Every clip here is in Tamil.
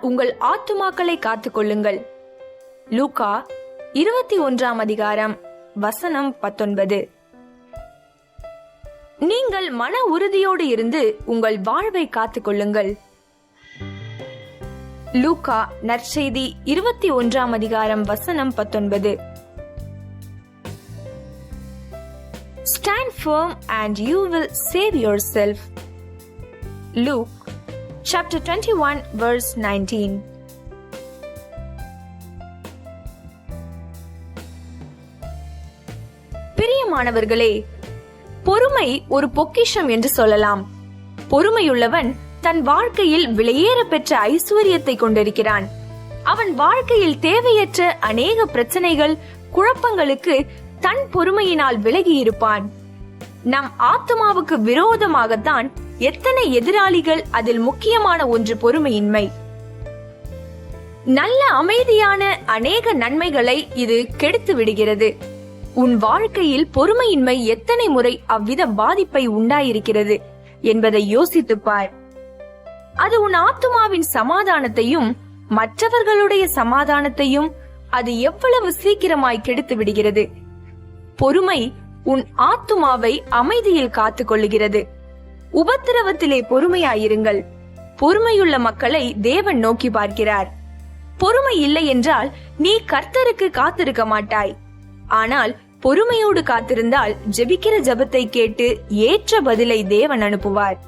உங்கள் ஆத்துமாக்களை காத்துக் கொள்ளுங்கள் லூகா இருபத்தி ஒன்றாம் அதிகாரம் வசனம் பத்தொன்பது. நீங்கள் மன உறுதியோடு இருந்து உங்கள் வாழ்வை காத்துக் கொள்ளுங்கள் லூகா நற்செய்தி இருபத்தி ஒன்றாம் அதிகாரம் வசனம் பத்தொன்பது. Stand firm and you will save yourself Luke chapter 21 verse 19. பிரியமானவர்களே பொறுமை ஒரு பொக்கிஷம் என்று சொல்லலாம். பொறுமையுள்ளவன் தன் வாழ்க்கையில் விலையேற பெற்ற ஐஸ்வர்யத்தை கொண்டிருக்கிறான். அவன் வாழ்க்கையில் தேவையற்ற அநேக பிரச்சனைகள் குழப்பங்களுக்கு தன் பொறுமையினால் விலகி இருப்பான் நம் ஆத்மாவுக்கு விரோதமாகத்தான் எத்தனை எதிராளிகள் அதில் முக்கியமான ஒன்று பொறுமையின்மை? நல்ல அமைதியான அநேக நன்மைகளை இது கெடுத்து விடுகிறது. உன் வாழ்க்கையில் பொறுமையின்மை எத்தனை முறை அவ்வித பாதிப்பை உண்டாயிருக்கிறது என்பதை யோசித்துப்பார் அது உன் ஆத்துமாவின் சமாதானத்தையும் மற்றவர்களுடைய சமாதானத்தையும் அது எவ்வளவு சீக்கிரமாய் கெடுத்து விடுகிறது. பொறுமை உன் ஆத்துமாவை அமைதியில் காத்துக் கொள்ளுகிறது. உபத்திரவத்திலே பொறுமையாயிருங்கள். பொறுமையுள்ள மக்களை தேவன் நோக்கி பார்க்கிறார். பொறுமை இல்லை என்றால் நீ கர்த்தருக்கு காத்திருக்க மாட்டாய். ஆனால் பொறுமையோடு காத்திருந்தால் ஜெபிக்கிற ஜெபத்தை கேட்டு ஏற்ற பதிலை தேவன் அனுப்புவார்.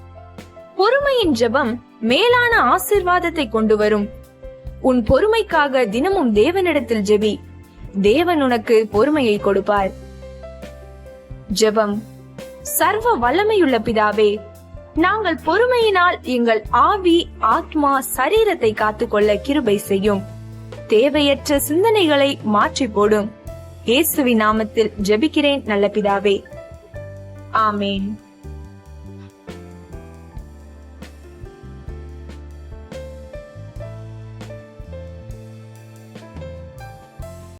பொறுமையின் ஜெபம் மேலான ஆசிர்வாதத்தை கொண்டு வரும். உன் பொறுமைக்காக தினமும் தேவனிடத்தில் ஜெபி. தேவன் உனக்கு பொறுமையை கொடுப்பார். ஜெபம். சர்வ வல்லமையுள்ள பிதாவே நாங்கள் பொறுமையினால் எங்கள் ஆவி ஆத்மா சரீரத்தை காத்துக்கொள்ள கிருபை செய்யும். தேவையற்ற சிந்தனைகளை மாற்றி போடும். இயேசுவின் நாமத்தில் ஜெபிக்கிறேன் நல்ல பிதாவே. ஆமேன்.